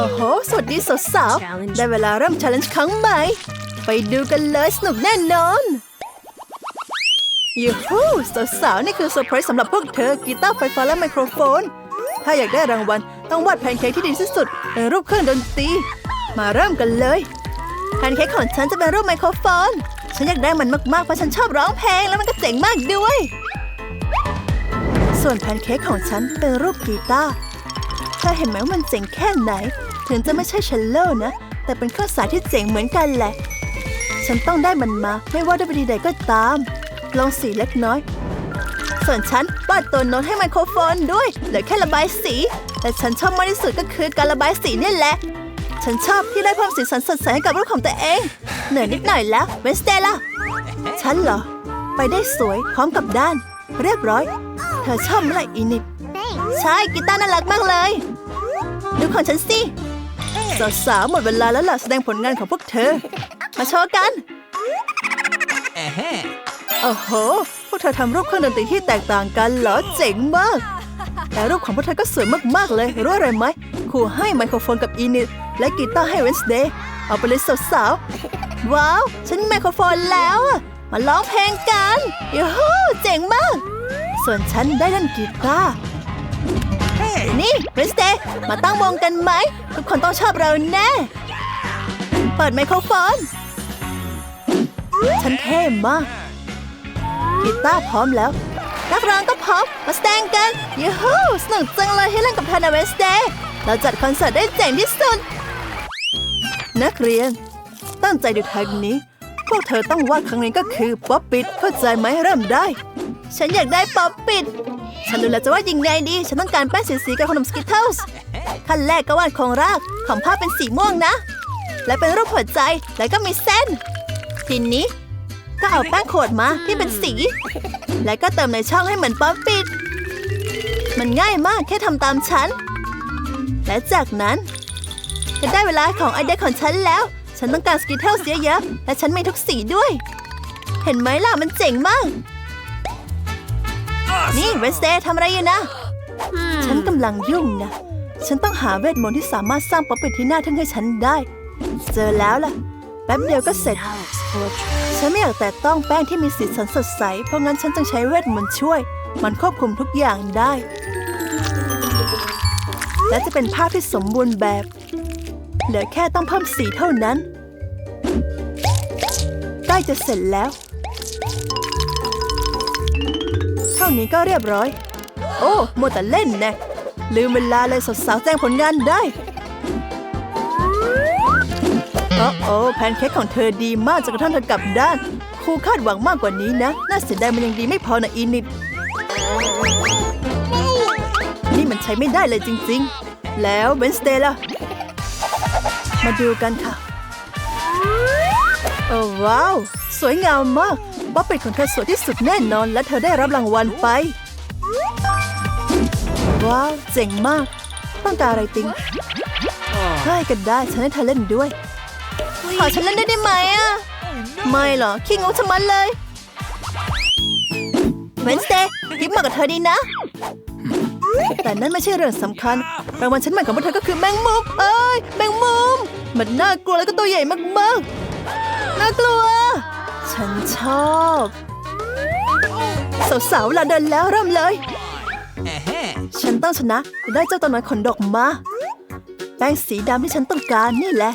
โอ้โห สวัสดีสาวๆได้เวลาเริ่ม challenge ครั้งใหม่ ไปดูกันเลยสนุกแน่นอนยูฮูสาวๆนี่คือเซอร์ไพรส์สำหรับพวกเธอ กีตาร์ไฟฟ้าและไมโครโฟน ถ้าอยากได้รางวัล ต้องวาดแพนเค้กที่ดีที่สุดเป็นรูปเครื่องดนตรี มาเริ่มกันเลย แพนเค้กของฉันจะเป็นรูปไมโครโฟน ฉันอยากได้มันมากๆ เพราะฉันชอบร้องเพลงแล้วมันก็เจ๋งมากด้วย ส่วนแพนเค้กของฉันเป็นรูปกีตาร์เธอเห็นไหมว่ามันเจ๋งแค่ไหน ถึงจะไม่ใช่เชลโล่นะ แต่เป็นเครื่องสายที่เจ๋งเหมือนกันแหละ ฉันต้องได้มันมา ไม่ว่าด้วยวิธีใดก็ตามลองสีเล็กน้อย ส่วนฉันวาดตัวโน้ตให้ไมโครโฟนด้วยเหลือแค่ระบายสี แต่ฉันชอบมากที่สุดก็คือการระบายสีนี่แหละ ฉันชอบที่ได้เพิ่มสีสันสดใสให้กับรูปของตัวเอง เหนื่อยนิดหน่อยแล้วเวนสเตล่ะฉันเหรอ ไปได้สวยพร้อมกับด้าน เรียบร้อย เธอชอบเมื่อไหร่อีนิดใช่กีตาร์น่ารักมากเลย ดูของฉันสิ สาวๆหมดเวลาแล้วล่ะแสดงผลงานของพวกเธอ มาโชว์กันโอ้โห พวกเธอทำรูปเครื่องดนตรีที่แตกต่างกันเหรอเจ๋งมาก แต่รูปของพวกเธอก็สวยมากๆเลยรู้อะไรไหมครูให้ไมโครโฟนกับอีนิดและกีตาร์ให้เวนสเดย์เอาไปเลยสาวๆว้าว ฉันมีไมโครโฟนแล้วอะมาร้องเพลงกันยูฮูเจ๋งมาก ส่วนฉันได้เล่นกีตาร์ นี่เวนสเดย์มาตั้งวงกันไหม ทุกคนต้องชอบเราแน่ เปิดไมโครโฟน ฉันเท่มากกีตาร์พร้อมแล้ว นักร้องก็พร้อม มาแสดงกันยูฮูสนุกจังเลยที่เล่นกับเธอนะเวสเดย์เราจัดคอนเสิร์ตได้เจ๋งที่สุด นักเรียน ตั้งใจดูทางนี้ พวกเธอต้องวาดครั้งนี้ก็คือป๊อปปิดเข้าใจไหมเริ่มได้ ฉันอยากได้ป๊อปปิด ฉันรู้แล้วจะวาดยังไงดี ฉันต้องการแป้งสีๆกับขนมสกิทเทิลส์ขั้นแรกก็วาดโครงราก ของผ้าเป็นสีม่วงนะ และเป็นรูปหัวใจ แล้วก็มีเส้น ทีนี้ ก็เอาแป้งโขดมาที่เป็นสี แล้วก็เติมในช่องให้เหมือนป๊อปปิด มันง่ายมากแค่ทำตามฉัน และจากนั้นจะได้เวลาของไอเดียของฉันแล้ว ฉันต้องการสกิทเทิลเยอะๆและฉันมีทุกสีด้วย เห็นไหมล่ะมันเจ๋งมาก นี่เวนสเดย์ทำอะไรอยู่นะ ฉันกำลังยุ่งนะ ฉันต้องหาเวทมนต์ที่สามารถสร้างป๊อปปิดที่น่าทึ่งให้ฉันได้ เจอแล้วล่ะ แป๊บเดียวก็เสร็จ ฉันไม่อยากแตะต้องแป้งที่มีสีสันสดใส เพราะงั้นฉันจึงใช้เวทมนต์ช่วย มันควบคุมทุกอย่างได้ และจะเป็นภาพที่สมบูรณ์แบบ เหลือแค่ต้องเพิ่มสีเท่านั้น ใกล้จะเสร็จแล้ว นี้ก็เรียบร้อย โอ้โมวแต่เล่นนะลืมเวลาเลยสาวๆแจ้งผลงานได้โอ้โอ้แพนเค้กของเธอดีมากจนกระทั่งเธอกลับด้าน ครูคาดหวังมากกว่านี้นะ น่าเสียดายมันยังดีไม่พอนะอินิด นี่มันใช้ไม่ได้เลยจริงๆ แล้วเวนสเดย์ล่ะ มาดูกันค่ะ โอ้ว้าว สวยงามมาก บ๊อบเป็ดของเธอสวยที่สุดแน่นอน และเธอได้รับรางวัลไป ว้าว เจ๋งมาก ต้องการอะไรติงได้กันได้ ฉันให้เธอเล่นด้วย ขอฉันเล่นได้ได้ไหมอะ ไม่หรอขี้งกชะมัดเลยเวนสเดย์ยิ้มมากับเธอดีนะ แต่นั่นไม่ใช่เรื่องสำคัญรางวัลชั้นใหม่ของพวกเธอก็คือแมงมุม เอ้ย แมงมุม มันน่ากลัวแล้วก็ตัวใหญ่มากๆ น่ากลัว ฉันชอบ สาวๆลาเดินแล้วเริ่มเลย ฉันต้องชนะจะได้เจ้าตัวน้อยขนดกมา แป้งสีดำที่ฉันต้องการนี่แหละ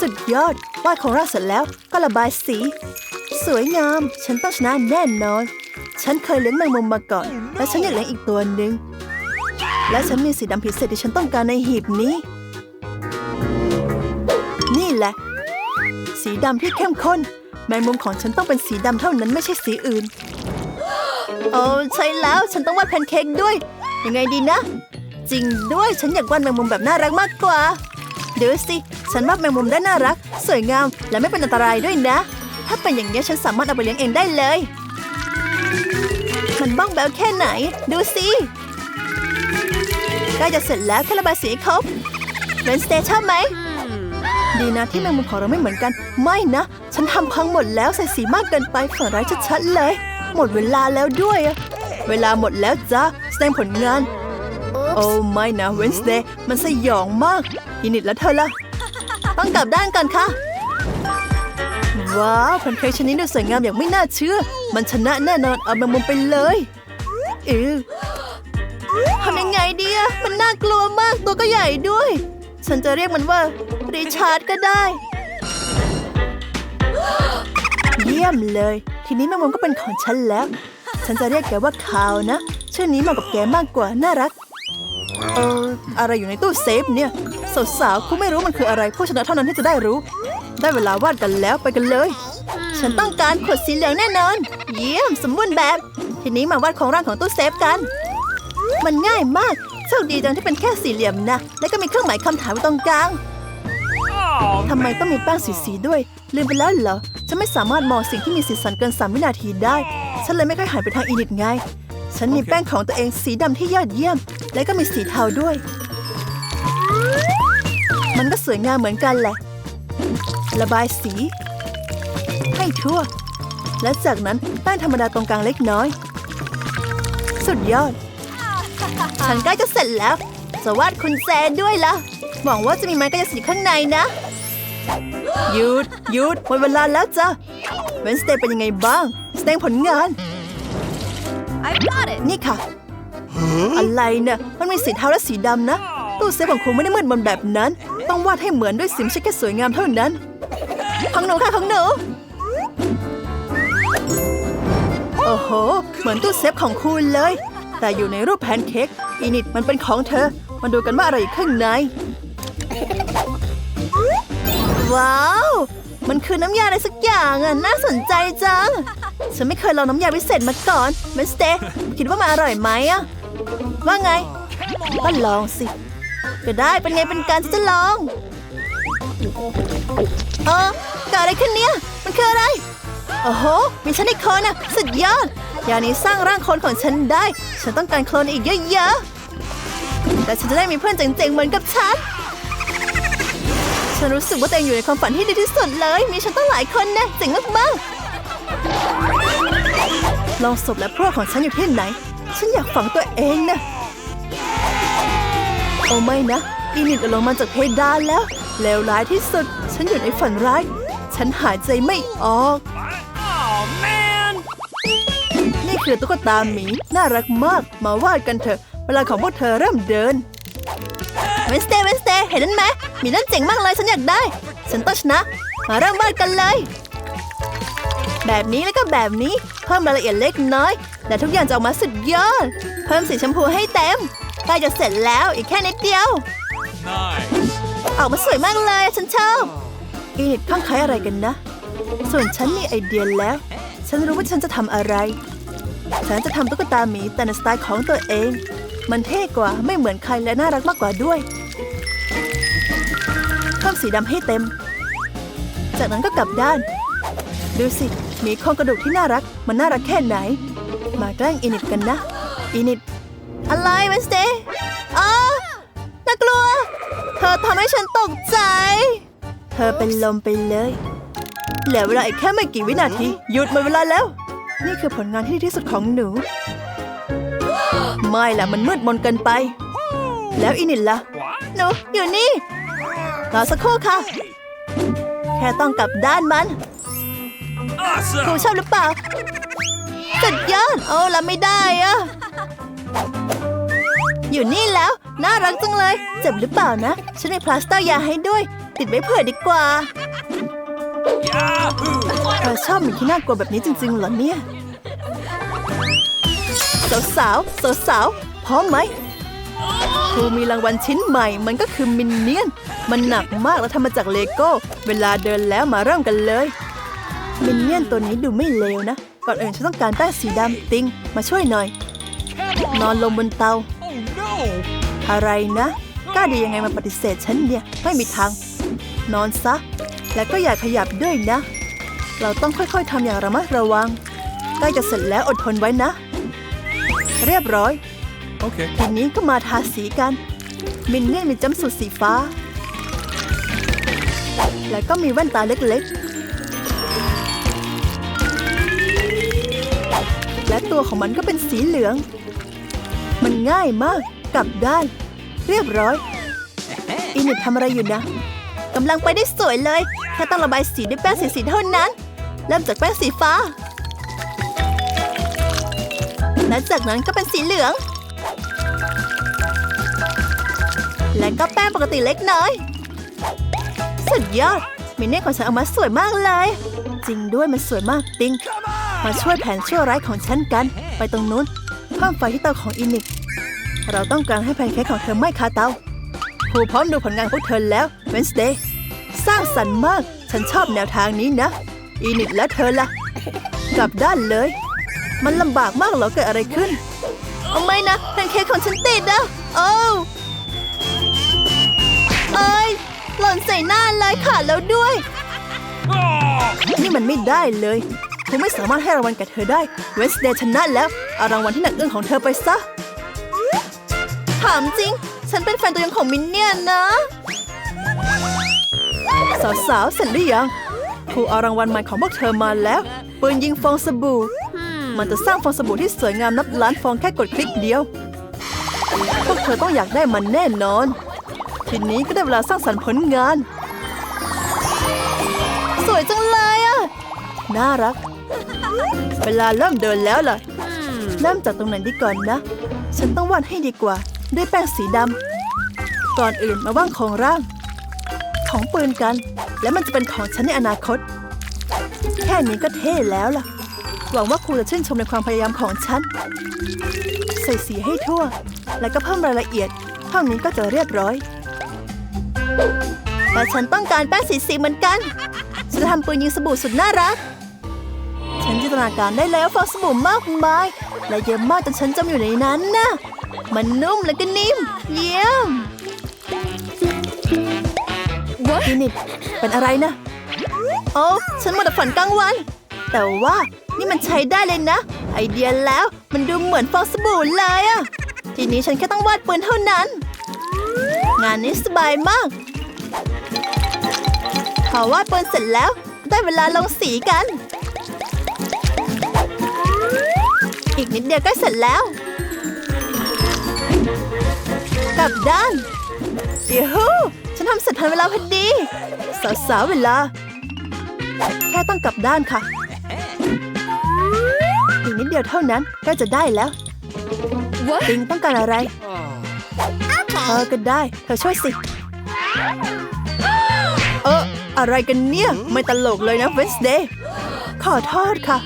สุดยอดวาดของเราเสร็จแล้วก็ระบายสี สวยงาม ฉันต้องชนะแน่นอน ฉันเคยเลี้ยงแมงมุมมาก่อน และฉันอยากเลี้ยงอีกตัวหนึ่งและฉันมีสีดำพิเศษที่ฉันต้องการในหีบนี้ นี่แหละ สีดำที่เข้มข้น แมงมุมของฉันต้องเป็นสีดำเท่านั้นไม่ใช่สีอื่น โอ้ใช่แล้วฉันต้องวาดแพนเค้กด้วย ยังไงดีนะ จริงด้วยฉันอยากวาดแมงมุมแบบน่ารักมากกว่าดูสิ ฉันวาดแมงมุมได้น่ารัก สวยงามและไม่เป็นอันตรายด้วยนะ ถ้าเป็นอย่างนี้ยฉันสามารถเอาไปเลี้ยงเองได้เลย มันบ้องแบวแค่ไหน ดูสิใกล้จะเสร็จแล้วแค่ระบายสีให้ครบเวนสเตย์ชอบไหมดีนะที่แมงมุมของเราไม่เหมือนกัน ไม่นะ ฉันทำพังหมดแล้วใส่สีมากเกินไปฝันร้ายชัดๆเลย หมดเวลาแล้วด้วยอะเวลาหมดแล้วจ้าแสดงผลงาน โอ้โอ้ไม่นะเวนสเดย์มันสยองมากอินิดแล้วเธอล่ะต้องกลับด้านกันค่ะ ว้าวแพนเค้กชนิดดูสวยงามอย่างไม่น่าเชื่อ มันชนะแน่นอนเอาแมงมุมไปเลยเออทำยังไงดีอะมันน่ากลัวมากตัวก็ใหญ่ด้วย ฉันจะเรียกมันว่าริชาร์ดก็ได้ ยี่ยมเลย ทีนี้แมงมุมก็เป็นของฉันแล้ว ฉันจะเรียกแกว่าคาวนะ ชื่อนี้เหมาะกับแกมากกว่าน่ารัก เอออะไรอยู่ในตู้เซฟเนี่ย สาวๆคุณไม่รู้มันคืออะไร ผู้ชนะเท่านั้นที่จะได้รู้ ได้เวลาวาดกันแล้วไปกันเลย ฉันต้องการขวดสีเหลืองแน่นอน เยี่ยมสมบูรณ์แบบ ทีนี้มาวาดของร่างของตู้เซฟกัน มันง่ายมากโชคดีจังที่เป็นแค่สี่เหลี่ยมนะ และก็มีเครื่องหมายคำถามไว้ตรงกลาง ทำไมต้องมีแป้งสีๆด้วย ลืมไปแล้วเหรอ ฉันไม่สามารถมองสิ่งที่มีสีสันเกิน 3 วินาทีได้ ฉันเลยไม่ค่อยหันไปทางอีนิดไง ฉันมีแป้งของตัวเองสีดำที่ยอดเยี่ยม และก็มีสีเทาด้วย มันก็สวยงามเหมือนกันแหละ ระบายสี ให้ทั่ว และจากนั้นแป้งธรรมดาตรงกลางเล็กน้อย สุดยอด ฉันใกล้จะเสร็จแล้วจะวาดคุณแจด้วยล่ะหวังว่าจะมีไม้กายสิทธิ์ข้างในนะ หยุดหยุดหมดเวลาแล้วจ้ะเวนสเตย์เป็นยังไงบ้างแสดงผลงาน I've got it. นี่ค่ะ อะไรเนี่ยมันมีสีเทาและสีดำนะ ตู้เซฟของคุณไม่ได้มืดมนแบบนั้น ต้องวาดให้เหมือนด้วยสีไม่ใช่แค่สวยงามเท่านั้นของหนูค่ะของหนูโอ้โห เหมือนตู้เซฟของคุณเลย แต่อยู่ในรูปแพนเค้กอีนิดมันเป็นของเธอ มาดูกันว่าอะไรอยู่ข้างใน ว้าว มันคือน้ำยาอะไรสักอย่างอะ น่าสนใจจัง ฉันไม่เคยลองน้ำยาพิเศษมาก่อนเมสเตคิดว่ามันอร่อยไหมอะว่าไง ก็ลองสิ ก็ได้เป็นไงเป็นการจะลอง เออเกิดอะไรขึ้นเนี่ย มันคืออะไร โอ้โห มีฉันอีกคนอะสุดยอด ยานี้สร้างร่างคนของฉันได้ ฉันต้องการโคลนอีกเยอะๆ แต่ฉันจะได้มีเพื่อนเจ๋งๆเหมือนกับฉัน ฉันรู้สึกว่าตัวเองอยู่ในความฝันที่ดีที่สุดเลย มีฉันตั้งหลายคนนะเจ๋งมากๆลองศพและพวกของฉันอยู่ที่ไหน ฉันอยากฝังตัวเองนะโอ้ไม่นะอีนิดลงมาจากเพดานแล้วเลวร้ายที่สุด ฉันอยู่ในฝันร้าย ฉันหายใจไม่ออก Oh man! นี่คือตุ๊กตาหมี น่ารักมาก มาวาดกันเถอะ เวลาของพวกเธอเริ่มเดินเวนสเตย์เวนส เตย์เห็นนั่นไหมหมีนั่นเจ๋งมากเลยฉันอยากได้ ฉันต้องชนะ มาเริ่มวาดกันเลย แบบนี้แล้วก็แบบนี้เพิ่มรายละเอียดเล็กน้อย แต่ทุกอย่างจะออกมาสุดยอด เพิ่มสีชมพูให้เต็มใกล้จะเสร็จแล้วอีกแค่นิดเดียว Nice. ออกมาสวยมากเลยฉันชอบอีนิดข้างใครอะไรกันนะ ส่วนฉันมีไอเดียแล้ว ฉันรู้ว่าฉันจะทำอะไร ฉันจะทำตุ๊กตาหมีแต่ในสไตล์ของตัวเอง มันเท่กว่าไม่เหมือนใครและน่ารักมากกว่าด้วย เพิ่มสีดำให้เต็ม จากนั้นก็กลับด้าน ดูสิ มีโครงกระดูกที่น่ารัก มันน่ารักแค่ไหน มาแกล้งอินิดกันนะ อินิดอะไรเวนสเตย์อ๋อน่ากลัว เธอทำให้ฉันตกใจ เธอเป็นลมไปเลยเหลือเวลาอีกแค่ไม่กี่วินาที หยุดหมดเวลาแล้ว นี่คือผลงานที่ดีที่สุดของหนู ไม่ละมันมืดมนเกินไป แล้วอินิดล่ะ หนูอยู่นี่ รอสักครู่ค่ะ แค่ต้องกลับด้านมันครู Awesome! ชอบหรือเปล่าสุดยอดโอ้รับไม่ได้อะอยู่นี่แล้ว น่ารักจังเลย เจ็บหรือเปล่านะ ฉันมีพลาสเตอร์ยาให้ด้วย ติดไว้เผื่อดีกว่า Yahoo! เธอชอบหมีที่น่ากลัวแบบนี้จริงๆเหรอเนี่ย สาวสาวสาวสาวๆพร้อมไหม ครูมีรางวัลชิ้นใหม่ มันก็คือมินเนี่ยน มันหนักมากและทำมาจากเลโก้ เวลาเดินแล้วมาเริ่มกันเลย มินเนี่ยนตัวนี้ดูไม่เลวนะ ก่อนอื่นฉันต้องการแป้งสีดำติง มาช่วยหน่อย นอนลงบนเตา อะไรนะกล้าดียังไงมาปฏิเสธฉันเนี่ย ไม่มีทาง นอนซะ และก็อย่าขยับด้วยนะ เราต้องค่อยๆทำอย่างระมัดระวังใกล้จะเสร็จแล้วอดทนไว้นะ เรียบร้อย Okay. ทีนี้ก็มาทาสีกัน มินเนี่ยนมีจัมป์สูทสีฟ้า และก็มีแว่นตาเล็กๆ และตัวของมันก็เป็นสีเหลือง มันง่ายมาก กลับด้าน เรียบร้อย อินิดทำอะไรอยู่นะกำลังไปได้สวยเลย แค่ต้องระบายสีด้วยแป้งสีสีเท่านั้น เริ่มจากแป้งสีฟ้า และจากนั้นก็เป็นสีเหลือง และก็แป้งปกติเล็กน้อย สุดยอดมินเนี่ยของฉันออกมาสวยมากเลย จริงด้วยมันสวยมากติงมาช่วยแผนชั่วร้ายของฉันกัน ไปตรงนู้นเพิ่มไฟที่เตาของอินิก เราต้องการให้แพนเค้กของเธอไม้คาเตาครูพร้อมดูผลงานพวกเธอแล้วเวนสเดย์สร้างสรรค์มาก ฉันชอบแนวทางนี้นะ อินิกและเธอล่ะ กลับด้านเลย มันลำบากมากเหรอเกิดอะไรขึ้น เอาไม่นะแพนเค้กของฉันติดอะโอ้ หนใส่หน้าเลยขาดแล้วด้วย นี่มันไม่ได้เลยคุณไม่สามารถให้รางวัลแก่เธอได้ เวนสเดย์ชนะแล้ว เอารางวัลที่หนักอึ้งของเธอไปซะ ถามจริง ฉันเป็นแฟนตัวยงของมินเนี่ยนนะ สาวๆเสร็จหรือยังครูเอารางวัลใหม่ของพวกเธอมาแล้ว ปืนยิงฟองสบู่ มันจะสร้างฟองสบู่ที่สวยงามนับล้านฟองแค่กดคลิกเดียว พวกเธอต้องอยากได้มันแน่นอน ทีนี้ก็ได้เวลาสร้างสรรค์ผลงาน สวยจังเลยอะน่ารัก เวลาเริ่มเดินแล้วล่ะเริ่มจากตรงไหนดีก่อนนะ ฉันต้องวาดให้ดีกว่าด้วยแป้งสีดำก่อนอื่นมาว่างของร่าง ของปืนกัน และมันจะเป็นของฉันในอนาคต แค่นี้ก็เท่แล้วล่ะ หวังว่าครูจะชื่นชมในความพยายามของฉัน ใส่สีให้ทั่ว แล้วก็เพิ่มรายละเอียดเท่านี้ก็จะเรียบร้อย แต่ฉันต้องการแป้งสีสีเหมือนกัน ฉันจะทำปืนยิงสบู่สุดน่ารัก ฉันจินตนาการได้แล้วฟองสบู่มากมาย และเยอะมากจนฉันจมอยู่ในนั้นนะมันนุ่มและก็นิ่ม เยี่ยมฟินิตเป็นอะไรนะ โอ้ฉันมาแต่ฝันกลางวัน แต่ว่านี่มันใช้ได้เลยนะ ไอเดียแล้วมันดูเหมือนฟองสบู่เลยอะทีนี้ฉันแค่ต้องวาดปืนเท่านั้น งานนี้สบายมาก พอวาดปืนเสร็จแล้ว ได้เวลาลงสีกัน อีกนิดเดียวก็เสร็จแล้ว กลับด้านยูฮูฉันทำเสร็จทันเวลาพอดี สาวๆเวลา แค่ต้องกลับด้านค่ะ อีกนิดเดียวเท่านั้นก็จะได้แล้ว What? ติงต้องการอะไร เออก็ได้ เธอช่วยสิ เออ อะไรกันเนี่ย ไม่ตลกเลยนะเวนสเดย์ขอโทษค่ะ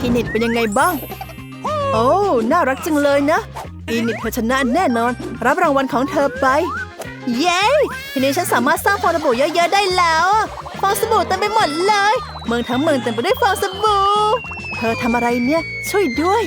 อินิดเป็นยังไงบ้าง โอ้ น่ารักจังเลยนะอินิดเธอชนะแน่นอน รับรางวัลของเธอไป เย้ ทีนี้ฉันสามารถสร้างฟองสบู่เยอะๆได้แล้วอะฟองสบู่เต็มไปหมดเลย เมืองทั้งเมืองเต็มไปด้วยฟองสบู่ เธอทำอะไรเนี่ย ช่วยด้วย